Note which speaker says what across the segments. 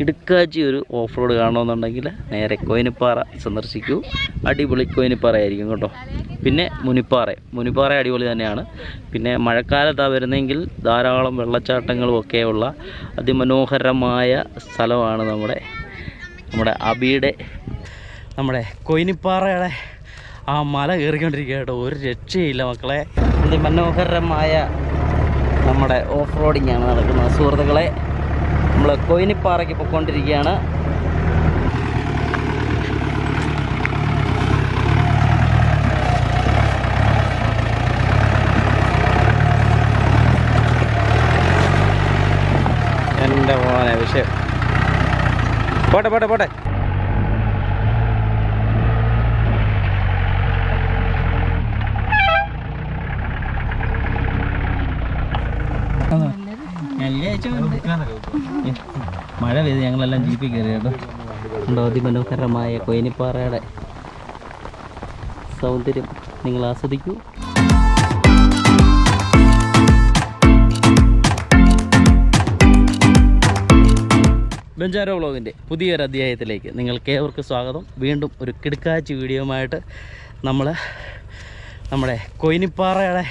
Speaker 1: കിടുക്കാച്ചി ഒരു off road കാണണമെന്നുണ്ടെങ്കിൽ നേരെ കോയിനിപ്പാറ സന്ദർശിക്കൂ. അടിപൊളി കോയിനിപ്പാറ ആയിരിക്കും കേട്ടോ. പിന്നെ മുനിപ്പാറ. മുനിപ്പാറ അടിപൊളി തന്നെയാണ്. പിന്നെ മഴക്കാലത്താണ് വരുന്നതെങ്കിൽ ധാരാളം വെള്ളച്ചാട്ടങ്ങളും ഒക്കെയുള്ള അതിമനോഹരമായ സ്ഥലമാണ് നമ്മുടെ നമ്മുടെ അബിയുടെ നമ്മുടെ കൊയിനിപ്പാറയുടെ ആ മല കയറിക്കൊണ്ടിരിക്കുക കേട്ടോ. ഒരു രക്ഷയില്ല മക്കളെ. അതിമനോഹരമായ നമ്മുടെ ഓഫ് റോഡിങ്ങാണ് നടക്കുന്നത്. സുഹൃത്തുക്കളെ നമ്മൾ കൊയിനിപ്പാറയ്ക്ക് പൊയ്ക്കൊണ്ടിരിക്കുകയാണ് എന്റെ മോനെ വിഷയം. പോട്ടെ പോട്ടെ പോട്ടെ. മഴ പെയ്ത് ഞങ്ങളെല്ലാം ജീപ്പിൽ കയറി കേട്ടോ. അതിമനോഹരമായ കൊയിനിപ്പാറയുടെ സൗന്ദര്യം നിങ്ങൾ ആസ്വദിക്കൂ. ബെഞ്ചാരോ വ്ളോഗിന്റെ പുതിയൊരു അധ്യായത്തിലേക്ക് നിങ്ങൾക്ക് ഏവർക്കും സ്വാഗതം. വീണ്ടും ഒരു കിടുക്കാച്ച് വീഡിയോയുമായിട്ട് നമ്മൾ നമ്മുടെ കൊയിനിപ്പാറയുടെ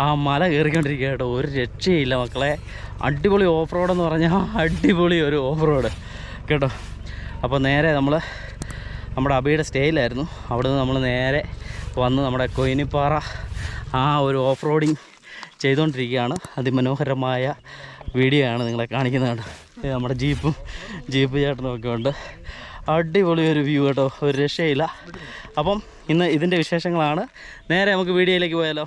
Speaker 1: ആ മല കയറിക്കൊണ്ടിരിക്കുക കേട്ടോ. ഒരു രക്ഷയില്ല മക്കളെ. അടിപൊളി ഓഫ് റോഡെന്ന് പറഞ്ഞാൽ അടിപൊളി ഒരു ഓഫ് റോഡ് കേട്ടോ. അപ്പോൾ നേരെ നമ്മൾ നമ്മുടെ അബിയുടെ സ്റ്റേയിലായിരുന്നു. അവിടെ നിന്ന് നമ്മൾ നേരെ വന്ന് നമ്മുടെ കൊയിനിപ്പാറ ആ ഒരു ഓഫ് റോഡിങ് ചെയ്തുകൊണ്ടിരിക്കുകയാണ് അതിമനോഹരമായ വീഡിയോ ആണ് നിങ്ങളെ കാണിക്കുന്നതാണ്. നമ്മുടെ ജീപ്പും ജീപ്പ് ചേട്ടനും ഒക്കെ ഉണ്ട്. അടിപൊളി ഒരു വ്യൂ കേട്ടോ. ഒരു രക്ഷയില്ല. അപ്പം ഇന്ന് ഇതിന്റെ വിശേഷങ്ങളാണ്. നേരെ നമുക്ക് വീഡിയോയിലേക്ക് പോയാലോ.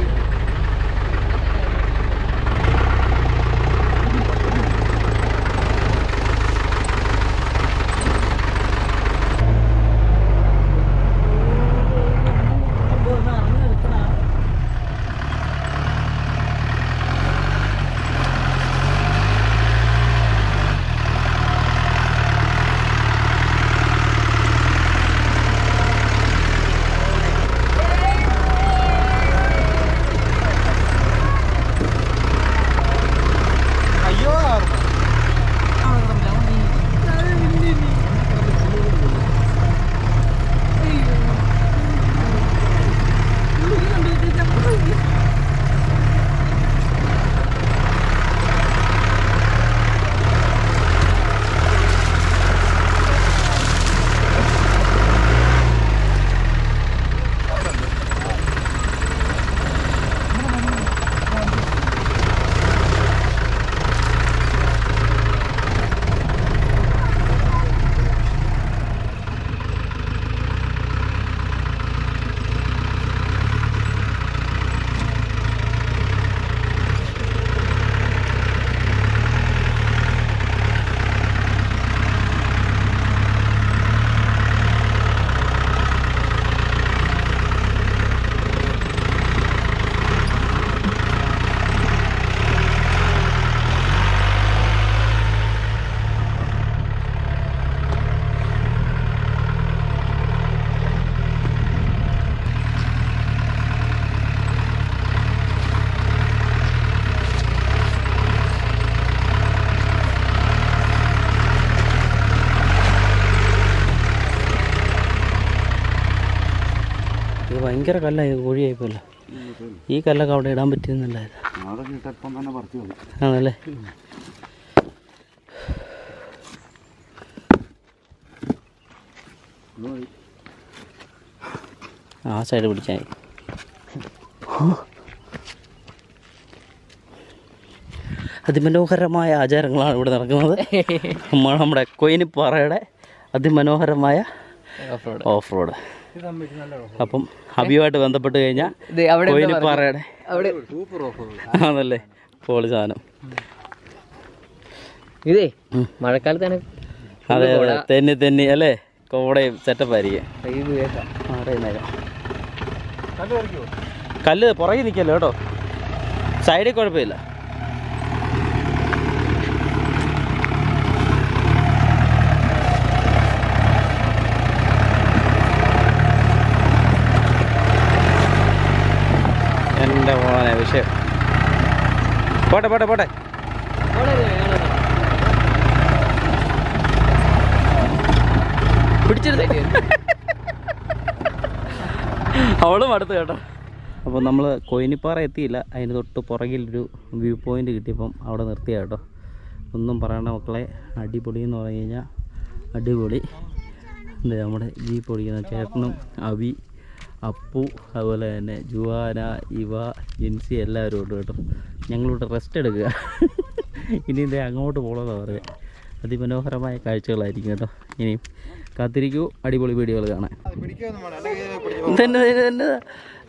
Speaker 1: ഭയങ്കര കല്ലായി കോഴിയായി പോലെ ഈ കല്ലൊക്കെ അവിടെ ഇടാൻ പറ്റിയെന്നല്ലായിരുന്നു
Speaker 2: മതി
Speaker 1: ആണല്ലേ? ആ സൈഡ് പിടിച്ചായി അതിമനോഹരമായ ആചാരങ്ങളാണ് ഇവിടെ നടക്കുന്നത്. നമ്മൾ നമ്മുടെ കൊയിനിപ്പാറയുടെ അതിമനോഹരമായ ഓഫ് റോഡ് ഓഫ് റോഡ് അപ്പം ഹബിയുമായിട്ട് ബന്ധപ്പെട്ട് കഴിഞ്ഞാൽ ആണല്ലേ? പോളി സാധനം.
Speaker 3: ഇതേ മഴക്കാലത്ത്
Speaker 1: അതെ അതെ. തെന്നി തെന്നി അല്ലേ? കോടയും സെറ്റപ്പ് ആയിരിക്കും.
Speaker 3: ഇത് കേൾക്കാം
Speaker 1: അറിയുന്നേരം കല്ല് പുറകെ നിൽക്കല്ലോ കേട്ടോ? സൈഡിൽ കുഴപ്പമില്ല. എന്റെ മോനെ വിഷയം. പോട്ടെ പോട്ടെ പോട്ടെ. അവളും അടുത്ത് കേട്ടോ. അപ്പോൾ നമ്മൾ കൊയിനിപ്പാറ എത്തിയില്ല. അതിന് തൊട്ട് പുറകിലൊരു വ്യൂ പോയിന്റ് കിട്ടിയപ്പം അവിടെ നിർത്തിയ കേട്ടോ. ഒന്നും പറയണ്ട മക്കളെ അടിപൊളി എന്ന് പറഞ്ഞു കഴിഞ്ഞാൽ അടിപൊളി. നമ്മുടെ ജീപ്പ് ഓടിക്കുന്ന ചേട്ടനും അവി അപ്പു അതുപോലെ തന്നെ ജുവാന ഇവ ജിൻസി എല്ലാവരും ഉണ്ട് കേട്ടോ. ഞങ്ങളിവിടെ റെസ്റ്റ് എടുക്കുക. ഇനി ഇതേ അങ്ങോട്ട് പോകണമെന്നാണ് പറയുക അതിമനോഹരമായ കാഴ്ചകളായിരിക്കും കേട്ടോ. ഇനിയും കാത്തിരിക്കൂ. അടിപൊളി വീഡിയോകൾ കാണാൻ. തന്നെ തന്നെ തന്നെ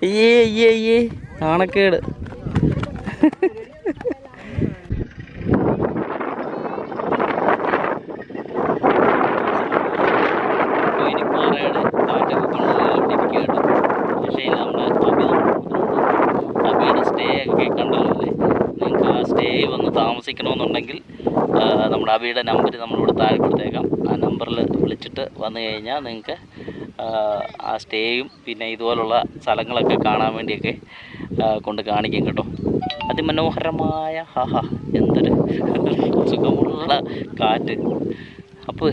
Speaker 1: അയ്യേ അയ്യേ അയ്യേ. നാണക്കേട് ഇനി കൊണ്ട് ഇവിടെ ഇരിക്കുകയാണ് പക്ഷേ നമ്മുടെ അഭി അഭിയുടെ സ്റ്റേ ഒക്കെ കണ്ടല്ലോ അല്ലേ നിങ്ങൾക്ക് ആ സ്റ്റേ ആ, നമ്മുടെ അഭിയുടെ നമ്പർ നമ്മളിവിടെ താഴെ കൊടുത്തേക്കാം. ആ നമ്പറിൽ വിളിച്ചിട്ട് വന്നു കഴിഞ്ഞാൽ നിങ്ങൾക്ക് ആ സ്റ്റേയും പിന്നെ ഇതുപോലുള്ള സ്ഥലങ്ങളൊക്കെ കാണാൻ വേണ്ടിയൊക്കെ കൊണ്ട് കാണിക്കും കേട്ടോ. അതിമനോഹരമായ ഹാഹ എന്തൊരു സുഖമുള്ള കാറ്റ്. അപ്പോൾ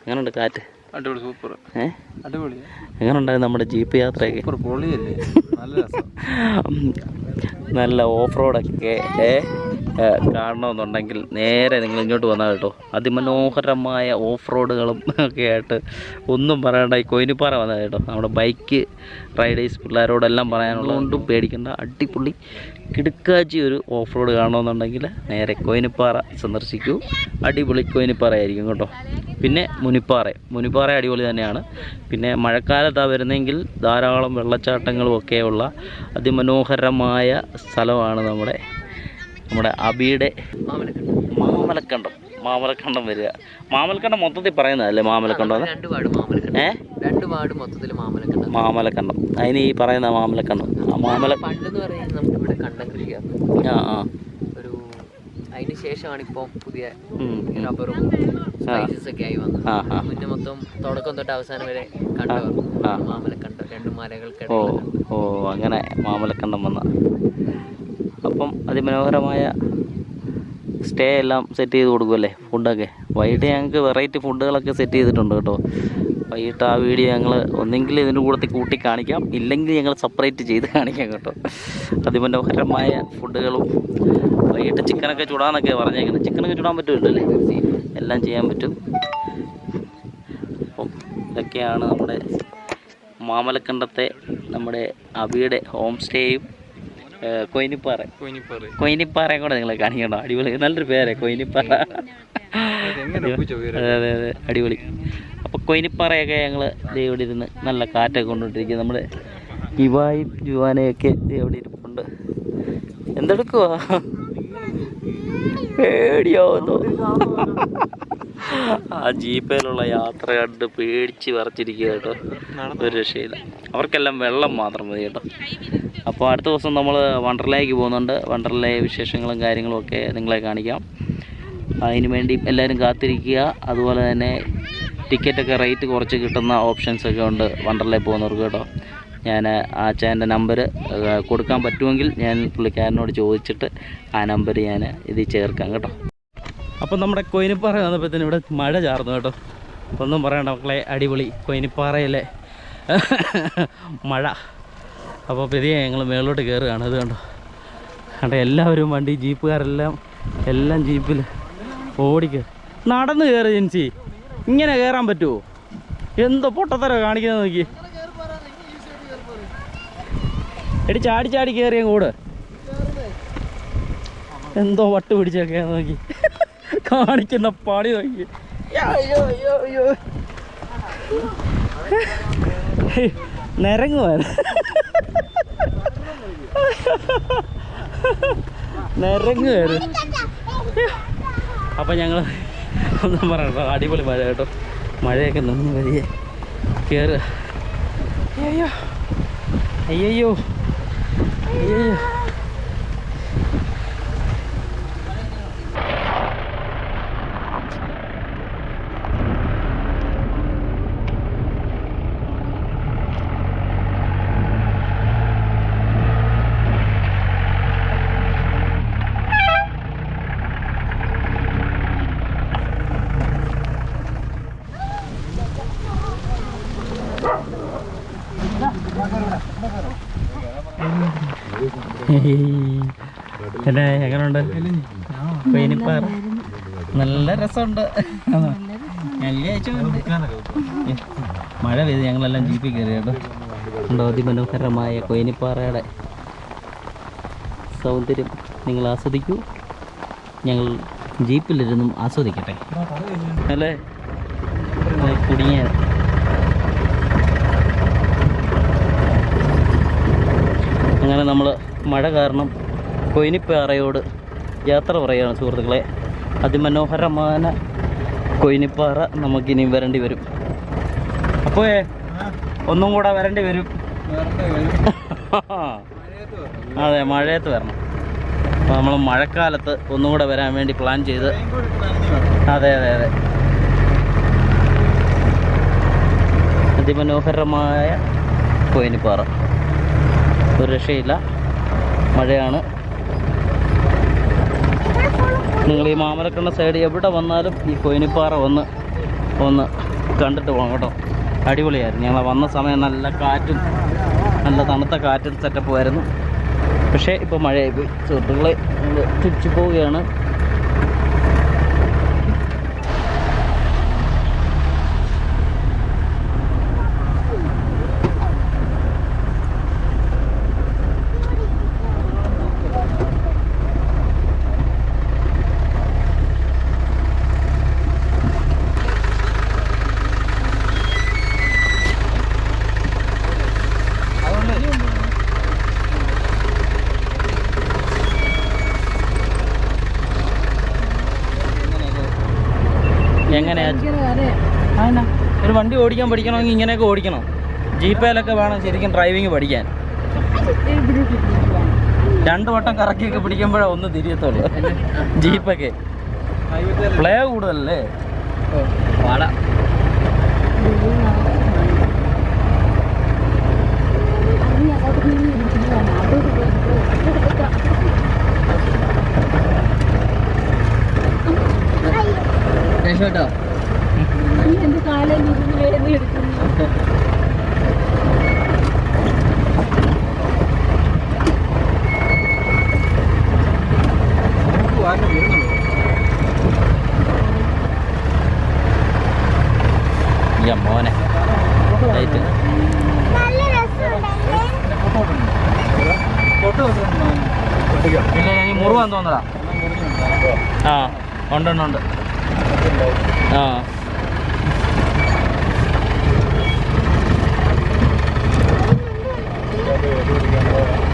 Speaker 1: എങ്ങനെയുണ്ട് കാറ്റ്?
Speaker 3: അടിപൊളി സൂപ്പർ. അടിപൊളി.
Speaker 1: എങ്ങനെയുണ്ടായിരുന്നു നമ്മുടെ ജീപ്പ് യാത്രയൊക്കെ?
Speaker 3: നല്ല
Speaker 1: ഓഫ് റോഡൊക്കെ ഏഹ് ഏ, കാണണമെന്നുണ്ടെങ്കിൽ നേരെ നിങ്ങൾ ഇങ്ങോട്ട് വന്നാൽ കേട്ടോ. അതിമനോഹരമായ ഓഫ് റോഡുകളും ഒക്കെ ആയിട്ട് ഒന്നും പറയണ്ട ഈ കോയിനിപ്പാറ വന്നാൽ കേട്ടോ. നമ്മുടെ ബൈക്ക് റൈഡേഴ്സ് പിള്ളേരോടെല്ലാം പറയാനുള്ളതുകൊണ്ടും പേടിക്കേണ്ട. അടിപൊളി കിടുക്കാച്ചി ഒരു ഓഫ് റോഡ് കാണണമെന്നുണ്ടെങ്കിൽ നേരെ കോയിനിപ്പാറ സന്ദർശിക്കൂ. അടിപൊളി കൊയിനിപ്പാറ ആയിരിക്കും കേട്ടോ. പിന്നെ മുനിപ്പാറ. മുനിപ്പാറ അടിപൊളി തന്നെയാണ്. പിന്നെ മഴക്കാലത്താണ് വരുന്നതെങ്കിൽ ധാരാളം വെള്ളച്ചാട്ടങ്ങളും ഒക്കെയുള്ള അതിമനോഹരമായ സ്ഥലമാണ് നമ്മുടെ നമ്മുടെ അബിയുടെ മാമലക്കണ്ടം. മാമലക്കണ്ടം വരിക. മാമലക്കണ്ടം മൊത്തത്തിൽ പറയുന്നതല്ലേ മാമലക്കണ്ടം? ഏ?
Speaker 3: രണ്ട് വാർഡ് മൊത്തത്തിൽ മാമലക്കണ്ട.
Speaker 1: മാമലക്കണ്ടം. അതിന് ഈ പറയുന്ന മാമലക്കണ്ടം. മാമല
Speaker 3: പണ്ടെന്ന് പറയുന്നത് നമുക്ക് ഇവിടെ കണ്ടം കൃഷിയായിരുന്നു
Speaker 1: ആ ആ.
Speaker 3: ഒരു അതിന് ശേഷമാണ് ഇപ്പോൾ പുതിയ. റബ്ബറും സ്പൈസസ് ഒക്കെ ആയി വന്നത്. മുന്നേ മൊത്തം തുടക്കം തൊട്ട് അവസാനം വരെ കണ്ടു മാമലക്കണ്ടം. രണ്ട്
Speaker 1: ഓ
Speaker 3: മലകൾക്കിടയിൽ
Speaker 1: ഓ അങ്ങനെ മാമലക്കണ്ടം വന്ന. അതിമനോഹരമായ സ്റ്റേ എല്ലാം സെറ്റ് ചെയ്ത് കൊടുക്കുമല്ലേ ഫുഡൊക്കെ വൈകിട്ട് ഞങ്ങൾക്ക് വെറൈറ്റി ഫുഡുകളൊക്കെ സെറ്റ് ചെയ്തിട്ടുണ്ട് കേട്ടോ. വൈകിട്ട് ആ വീഡിയോ ഞങ്ങൾ ഒന്നെങ്കിൽ ഇതിന്റെ കൂടത്തിൽ കൂട്ടി കാണിക്കാം. ഇല്ലെങ്കിൽ ഞങ്ങൾ സെപ്പറേറ്റ് ചെയ്ത് കാണിക്കാം കേട്ടോ. അതിമനോഹരമായ ഫുഡുകളും വൈകിട്ട് ചിക്കനൊക്കെ ചുടാന്നൊക്കെ പറഞ്ഞേക്കുന്നത് ചിക്കനൊക്കെ ചുടാൻ പറ്റുമല്ലോ അല്ലേ എല്ലാം ചെയ്യാൻ പറ്റും. അപ്പം ഇതൊക്കെയാണ് നമ്മുടെ മാമലക്കണ്ടത്തെ നമ്മുടെ അബിയുടെ ഹോം സ്റ്റേയും കൊയിനിപ്പാറ. കൊയിനിപ്പാറയും കൂടെ നിങ്ങളെ കാണിക്കണം? അടിപൊളി. നല്ലൊരു പേരെ കൊയിനിപ്പാറ. അതെ അതെ അതെ. അടിപൊളി. അപ്പോൾ കൊയിനിപ്പാറയൊക്കെ ഞങ്ങൾ ഇവിടെ ഇരുന്ന് നല്ല കാറ്റൊക്കെ കൊണ്ടുകൊണ്ടിരിക്കുക നമ്മുടെ ഇവായും ജുവാനയൊക്കെ ദേ ഇവിടെ ഇരിപ്പുണ്ട്. എന്തെടുക്കുവാ? പേടിയാവുന്നു. ആ ജീപ്പയിലുള്ള യാത്ര കണ്ട് പേടിച്ച് വരച്ചിരിക്കുക കേട്ടോ ഒരു രക്ഷയില്ല. അവർക്കെല്ലാം വെള്ളം മാത്രം മതി കേട്ടോ. അപ്പോൾ അടുത്ത ദിവസം നമ്മൾ വണ്ടർലയിലേക്ക് പോകുന്നുണ്ട്. വണ്ടർലേ വിശേഷങ്ങളും കാര്യങ്ങളും ഒക്കെ നിങ്ങളെ കാണിക്കാം. അതിന് വേണ്ടി എല്ലാവരും കാത്തിരിക്കുക. അതുപോലെ തന്നെ ടിക്കറ്റൊക്കെ റേറ്റ് കുറച്ച് കിട്ടുന്ന ഓപ്ഷൻസ് ഒക്കെ ഉണ്ട് വണ്ടർലേ പോകുന്നവർക്ക് കേട്ടോ. ഞാൻ ആ ചേന്റെ നമ്പർ കൊടുക്കാൻ പറ്റുമെങ്കിൽ ഞാൻ പുള്ളിക്കാരനോട് ചോദിച്ചിട്ട് ആ നമ്പർ ഞാൻ ഇതിൽ ചേർക്കാം കേട്ടോ. അപ്പം നമ്മുടെ കൊയിനിപ്പാറ വന്നപ്പോഴത്തേനും ഇവിടെ മഴ ചാർന്നു കേട്ടോ. അപ്പം ഒന്നും പറയണ്ട മക്കളെ അടിപൊളി കൊയിനിപ്പാറയിലെ മഴ. അപ്പോൾ പെരിയ ഞങ്ങൾ മേളിലോട്ട് കയറുകയാണ് അത് കണ്ടോ? കണ്ടോ എല്ലാവരും വണ്ടി ജീപ്പുകാരെല്ലാം എല്ലാം ജീപ്പിൽ ഓടിക്കുക നടന്ന് കയറി ജൻസി. ഇങ്ങനെ കയറാൻ പറ്റുമോ എന്തോ പൊട്ടത്തര കാണിക്കുന്നത് നോക്കി എടി ചാടി ചാടി കയറിയ കൂട് എന്തോ വട്ട് പിടിച്ചൊക്കെ നോക്കി. കാണിക്കുന്ന പണി നോക്കി. നിരങ്ങുവാണ്. നിരങ്ങുവാണ്. അപ്പം ഞങ്ങൾ ഒന്നും പറയണ്ട. അടിപൊളി മഴ കേട്ടോ. മഴയൊക്കെ നിന്ന് വരികെ കയറുക അയ്യോ. അയ്യോ. അയ്യോ. പിന്നെ എങ്ങനെയുണ്ട് കൊയിനിപ്പാറ നല്ല രസമുണ്ട്. മഴ പെയ്ത് ഞങ്ങളെല്ലാം ജീപ്പിൽ കയറി കേട്ടോ. അതിമനോഹരമായ കൊയിനിപ്പാറയുടെ സൗന്ദര്യം. നിങ്ങൾ ആസ്വദിക്കൂ. ഞങ്ങൾ ജീപ്പിലിരുന്നും ആസ്വദിക്കട്ടെ. അല്ലേ? കുടുങ്ങിയ. അങ്ങനെ നമ്മൾ മഴ കാരണം കൊയിനിപ്പാറയോട് യാത്ര പറയുകയാണ് സുഹൃത്തുക്കളെ. അതിമനോഹരമായ കൊയിനിപ്പാറ നമുക്കിനി വരേണ്ടി വരും. അപ്പോൾ ഒന്നും കൂടെ വരേണ്ടി വരും. അതെ മഴയത്ത് വരണം. അപ്പോൾ നമ്മൾ മഴക്കാലത്ത് ഒന്നും കൂടെ വരാൻ വേണ്ടി പ്ലാൻ ചെയ്ത്. അതെ അതെ അതെ. അതിമനോഹരമായ കോയിനിപ്പാറ. ഒരു രക്ഷയില്ല. മഴയാണ്. നിങ്ങൾ ഈ മാമലക്കണ്ണ സൈഡ് എവിടെ വന്നാലും ഈ കൊയിനിപ്പാറ വന്ന് ഒന്ന് കണ്ടിട്ട് പോകണം കേട്ടോ. അടിപൊളിയായിരുന്നു. ഞങ്ങൾ വന്ന സമയം നല്ല കാറ്റും നല്ല തണുത്ത കാറ്റും സെറ്റപ്പ് ആയിരുന്നു. പക്ഷേ ഇപ്പോൾ മഴയായി പോയി. സുഹൃത്തുക്കളെ തിരിച്ചു പോവുകയാണ്. വണ്ടി ഓടിക്കാൻ പഠിക്കണമെങ്കിൽ ഇങ്ങനെയൊക്കെ ഓടിക്കണം. ജീപ്പയിലൊക്കെ വേണം ശരിക്കും ഡ്രൈവിങ് പഠിക്കാൻ. രണ്ട് വട്ടം കറക്കിയൊക്കെ പിടിക്കുമ്പോഴേ ഒന്ന് തിരിയത്തുള്ളൂ. ജീപ്പൊക്കെ. പ്ലേ കൂടുതലല്ലേ?
Speaker 3: രക്ഷപ്പെട്ടോ
Speaker 2: എന്റെ കാലിൽ ഇരുന്ന് വേദന എടുക്കുന്നു?
Speaker 1: ഈ മോനെ ലൈറ്റ് ഇല്ല ഞാൻ മുറിവാന്ന് തോന്നടാ ആ ഉണ്ട് ഉണ്ട് ഉണ്ട്. ആ. Gracias.